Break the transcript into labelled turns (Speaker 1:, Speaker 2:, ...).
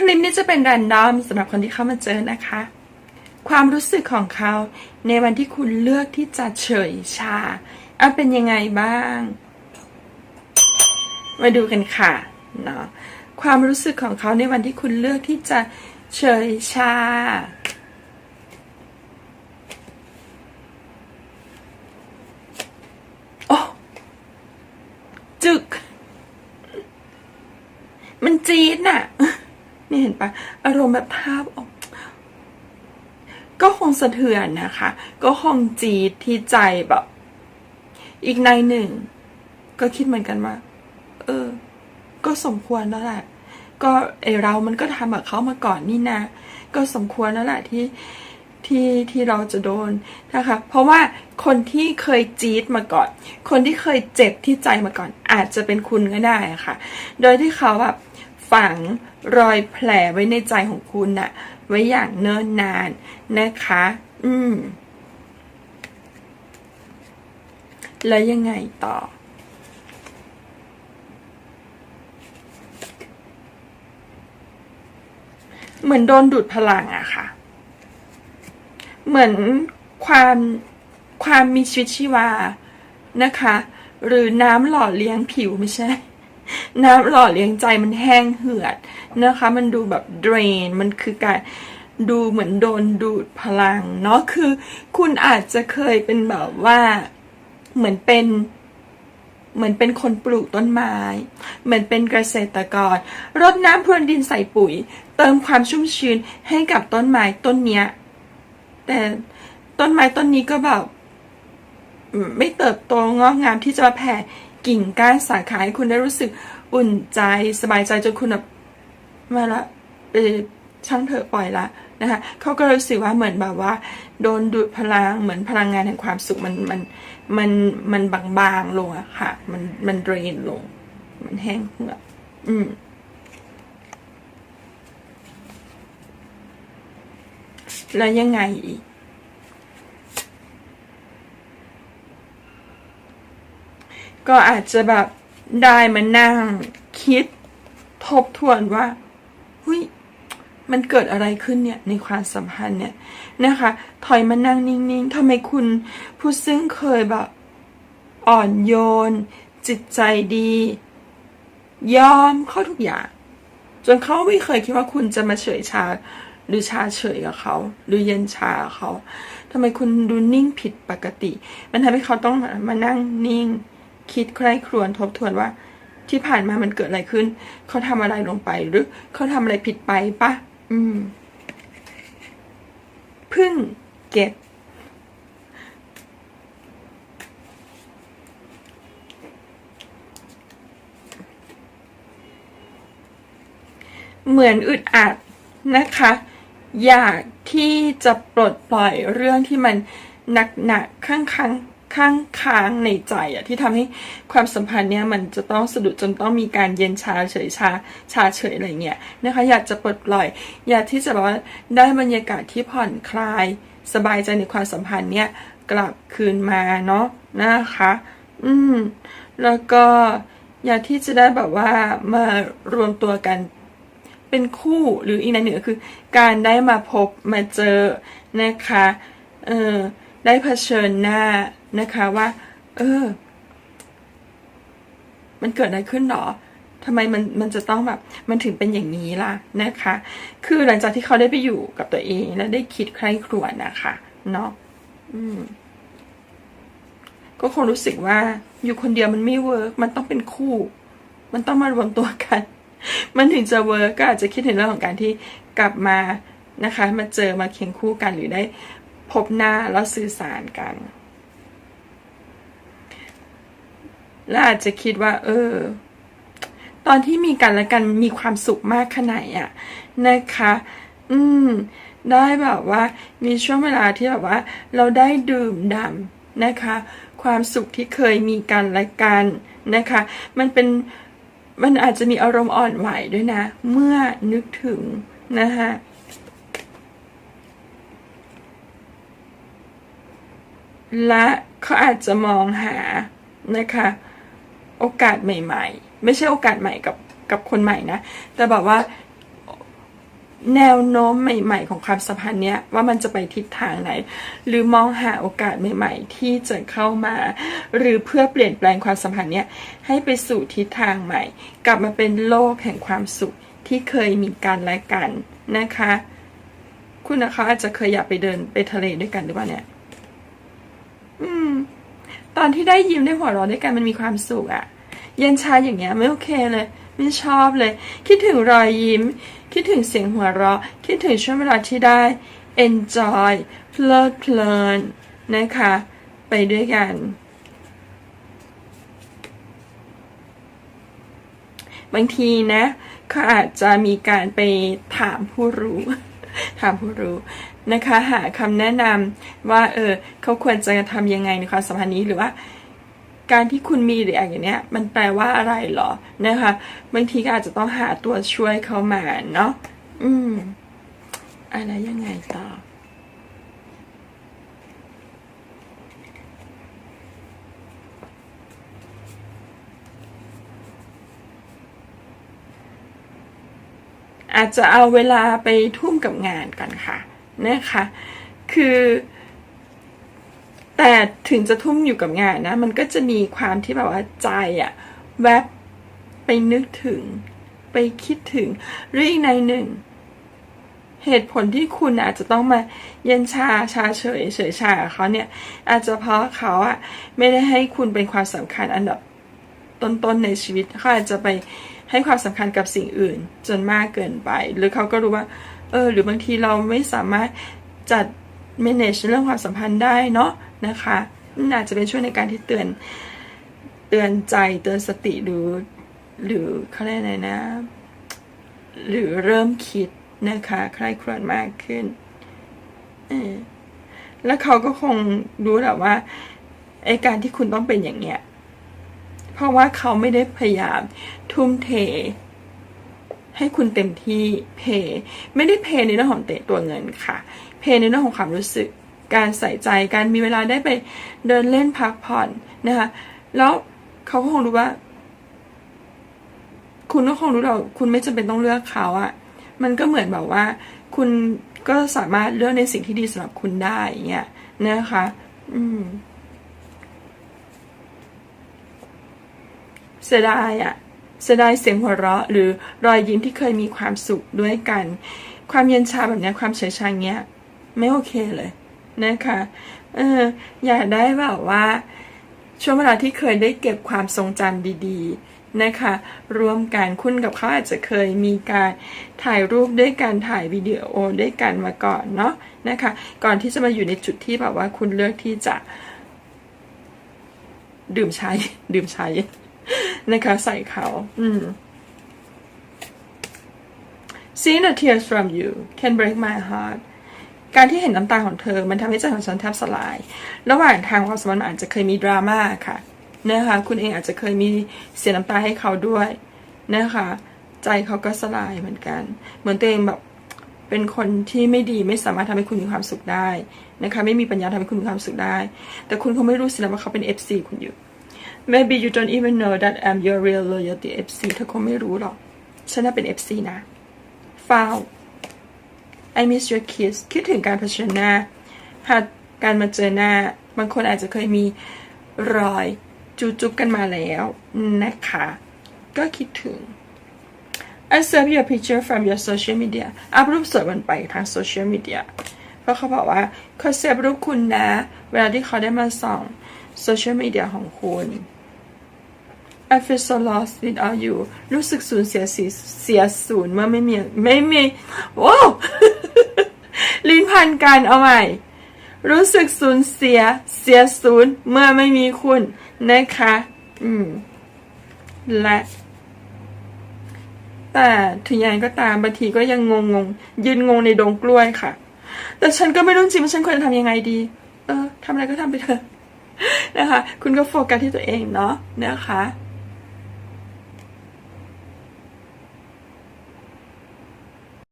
Speaker 1: คลิปนี้จะเป็นแรนดอมสำหรับคนที่เข้ามาเจอนะคะ ความรู้สึกของเขาในวันที่คุณเลือกที่จะเฉยชาอะเป็นยังไงบ้าง มาดูกันค่ะเนาะความรู้สึกของเขาในวันที่คุณเลือกที่จะเฉยชา โอ้ จึก มันจี๊ดน่ะ นี่ เห็นปะอารมณ์แบบภาพออก ก็คงสะเทือนนะคะ ก็คงจีดที่ใจแบบ อีกในหนึ่ง ก็คิดเหมือนกันว่า เออ ก็สมควรแล้วแหละก็ไอเรามันก็ทำกับเขามาก่อนนี่นะก็สมควรแล้วแหละที่ที่ที่เราจะโดนนะคะ เพราะว่าคนที่เคยจี๊ดมาก่อน คนที่เคยเจ็บที่ใจมาก่อน อาจจะเป็นคุณก็ได้ค่ะ โดยที่เขาแบบ ฝังรอยแผลไว้ในใจของคุณน่ะ ไว้อย่างเนิ่นนานนะคะ อืม แล้วยังไงต่อเหมือนโดนดูดพลังอะค่ะ เหมือนความความมีชีวิตชีวานะคะ หรือน้ำหล่อเลี้ยงผิวไม่ใช่ น้ำหล่อเลี้ยงใจมันแห้งเหือดนะคะ มันดูแบบเดรนมันคือการดูเหมือนโดนดูดพลังเนาะคือคุณอาจจะเคยเป็นแบบว่าเหมือนเป็นเหมือนเป็นคนปลูกต้นไม้ เหมือนเป็นเกษตรกร รดน้ำพรวนดินใส่ปุ๋ย เติมความชุ่มชื้นให้กับต้นไม้ต้นเนี้ย แต่ต้นไม้ต้นนี้ก็แบบไม่เติบโตงอกงามที่จะมาแผ่ กิ่งก้านสาขาให้คุณได้รู้สึกอุ่นใจสบายใจจนคุณแบบมาละเออช่างเถอะปล่อยละนะคะเขาก็รู้สึกว่าเหมือนแบบว่า โดนดูดพลังเหมือนพลังงานแห่งความสุขมันมันมันมันบางๆลงอะค่ะ มันมันเดรนลง มันแห้งเหือดอืมแล้วยังไงอีก ก็อาจจะแบบได้มานั่งคิดทบทวนว่าหุยมันเกิดอะไรขึ้นเนี่ยในความสัมพันธ์เนี่ยนะคะ ถอยมานั่งนิ่งๆทำไมคุณผู้ซึ่งเคยแบบอ่อนโยน จิตใจดี ยอมเข้าทุกอย่าง จนเขาไม่เคยคิดว่าคุณจะมาเฉยชา หรือชาเฉยกับเขา หรือเย็นชาเขาทำไมคุณดูนิ่งผิดปกติ มันทำให้เขาต้องมานั่งนิ่ง คิดใคร่ครวญทบทวนว่า ที่ผ่านมามันเกิดอะไรขึ้น เขาทำอะไรลงไป หรือเขาทำอะไรผิดไปปะอืมพึ่งเก็ตเหมือนอึดอัดนะคะ อยากที่จะปลดปล่อยเรื่องที่มันหนักหนักๆข้างค้าง ข้างค้างในใจอะที่ทำให้ความสัมพันธ์เนี้ยมันจะต้องสะดุดจนต้องมีการเย็นชาเฉยชาชาเฉยอะไรเงี้ยนะคะอยากจะปลดปล่อย อยากที่จะแบบว่าได้บรรยากาศที่ผ่อนคลาย สบายใจในความสัมพันธ์เนี้ยกลับคืนมาเนาะนะคะ อืม แล้วก็อยากที่จะได้แบบว่ามารวมตัวกันเป็นคู่หรืออีกในหนึ่งคือ การได้มาพบมาเจอนะคะ เออ ได้เผชิญหน้านะคะว่า เออ มันเกิดอะไรขึ้นหรอทำไมมันมันจะต้องแบบ มันถึงเป็นอย่างนี้ล่ะนะคะ คือหลังจากที่เขาได้ไปอยู่กับตัวเอง และได้คิดใคร่ครวญนะคะเนาะอืม ก็คงรู้สึกว่า อยู่คนเดียวมันไม่เวิร์กมันต้องเป็นคู่ มันต้องมารวมตัวกัน มันถึงจะเวิร์กก็อาจจะคิดถึงเรื่องของการที่กลับมานะคะ มาเจอมาเคียงคู่กันหรือได้ พบหน้าแล้วสื่อสารกัน และอาจจะคิดว่า เออ ตอนที่มีกันและกันมีความสุขมากขนาดไหนอะนะคะ อืม ได้แบบว่า มีช่วงเวลาที่แบบว่า เราได้ดื่มด่ำนะคะ ความสุขที่เคยมีกันและกันนะคะ มันเป็นมันอาจจะมีอารมณ์อ่อนไหวด้วยนะ เมื่อนึกถึงนะคะ และเขาอาจจะมองหานะคะโอกาสใหม่ ๆ ไม่ใช่โอกาสใหม่กับกับคนใหม่นะ แต่แบบว่าแนวโน้มใหม่ ๆ ของความสัมพันธ์เนี้ยว่ามันจะไปทิศทางไหน หรือมองหาโอกาสใหม่ ๆ ที่จะเข้ามา หรือเพื่อเปลี่ยนแปลงความสัมพันธ์เนี้ยให้ไปสู่ทิศทางใหม่ กลับมาเป็นโลกแห่งความสุขที่เคยมีกันและกันนะคะ คุณนะเขาอาจจะเคยอยากไปเดินไปทะเลด้วยกันหรือเปล่าเนี่ย ตอนที่ได้ยิ้มได้หัวเราะด้วยกันมันมีความสุขอะเย็นชาอย่างเงี้ยไม่โอเคเลย ไม่ชอบเลย คิดถึงรอยยิ้ม คิดถึงเสียงหัวเราะ คิดถึงช่วงเวลาที่ได้ enjoy เพลิดเพลินนะคะ ไปด้วยกัน บางทีนะเขาอาจจะมีการไปถามผู้รู้ ถามผู้รู้ นะคะหาคำแนะนำว่าเออเขาควรจะทำยังไงในความสัมพันธ์นี้หรือว่า การที่คุณมีหรืออย่างเนี้ยมันแปลว่าอะไรหรอนะคะบางทีก็อาจจะต้องหาตัวช่วยเข้ามาเนาะอืมอะไรยังไงต่ออาจจะเอาเวลาไปทุ่มกับงานกันค่ะ นะคะ คือ แต่ถึงจะทุ่มอยู่กับงานนะ มันก็จะมีความที่แบบว่าใจอะแวบไปนึกถึง ไปคิดถึงหรืออีกในหนึ่ง เหตุผลที่คุณอาจจะต้องมาเย็นชาชาเฉยเฉยชาเขาเนี่ย อาจจะเพราะเขาอะไม่ได้ให้คุณเป็นความสำคัญอันดับต้นๆในชีวิตเขาอาจจะไปให้ความสำคัญกับสิ่งอื่น จนมากเกินไป หรือเขาก็รู้ว่า เออหรือบางทีเราไม่สามารถจัด manage เรื่องความสัมพันธ์ได้เนาะนะคะน่าจะเป็นช่วยในการที่เตือนเตือนใจเตือนสติหรือ หรือเขาเรียกอะไรนะ หรือเริ่มคิดนะคะใครครวญมากขึ้นเออแล้วเขาก็คงรู้แหละว่าไอการที่คุณต้องเป็นอย่างเงี้ย เพราะว่าเขาไม่ได้พยายามทุ่มเท ให้คุณเต็มที่เพย์ไม่ได้เพย์ในเรื่องของเตะตัวเงินค่ะ เพย์ในเรื่องของความรู้สึก การใส่ใจการมีเวลาได้ไปเดินเล่นพักผ่อนนะคะแล้วเขาก็คงรู้ว่า คุณก็คงรู้แล้วคุณไม่จำเป็นต้องเลือกเขาอะมันก็เหมือนแบบว่า คุณก็สามารถเลือกในสิ่งที่ดีสำหรับคุณได้เงี้ยนะคะ อืมเสียดายอะ เสดายเสียงหัวเราะ หรือรอยยิ้มที่เคยมีความสุขด้วยกัน ความเย็นชาแบบนี้ความเฉยชาเงี้ย ไม่โอเคเลยนะคะเอออยากได้แบบว่า ช่วงเวลาที่เคยได้เก็บความทรงจำดีๆนะคะรวมกันคุณกับเขาอาจจะเคยมีการถ่ายรูปด้วยกันถ่ายวิดีโอด้วยกันมาก่อนเนาะนะคะ ก่อนที่จะมาอยู่ในจุดที่แบบว่าคุณเลือกที่จะ ดื่มชาดื่มชาเย็น นะคะใส่เขาอืม Seeing the tears from you can break my heart การที่เห็นน้ำตาของเธอ มันทำให้ใจของฉันแทบสลาย ระหว่างทางความสัมพันธ์อาจจะเคยมีดราม่าค่ะนะคะคุณเองอาจจะเคยมีเสียน้ำตาให้เขาด้วยนะคะ ใจเขาก็สลายเหมือนกัน เหมือนตัวเองแบบเป็นคนที่ไม่ดีไม่สามารถทำให้คุณมีความสุขได้นะคะ ไม่มีปัญญาทำให้คุณมีความสุขได้ แต่คุณคงไม่รู้สินะว่าเขาเป็น FC คุณอยู่ maybe you don't even know that I'm your real loyalty FC เธอคงไม่รู้หรอก ฉันน่ะเป็น FC นะ foul I miss your kiss คิดถึงการเผชิญหน้า หากการมาเจอหน้า บางคนอาจจะเคยมีรอยจูจุบกันมาแล้วนะคะ ก็คิดถึง I save your picture from your social media อัพรูปสวยมันไปทางโซเชียลมีเดีย เพราะเขาบอกว่าเขาเซฟรูปคุณนะ เวลาที่เขาได้มาส่อง โซเชียลมีเดียของคุณ I feel so lost without you รู้สึกสูญเสียสีเสียศูนย์เมื่อไม่มีไม่มีว้าวลิ้นพันกันเอาใหม่ รู้สึกสูญเสียเสียศูนย์เมื่อไม่มีคุณนะคะ อืม และ แต่ถึงอย่างไรก็ตามบางทีก็ยังงงงๆยืนงงในดงกล้วยค่ะ แต่ฉันก็ไม่รู้จริงว่าฉันควรจะทำยังไงดี เออทำอะไรก็ทำไปเถอะ นะคะ คุณก็โฟกัสที่ตัวเองเนาะนะคะ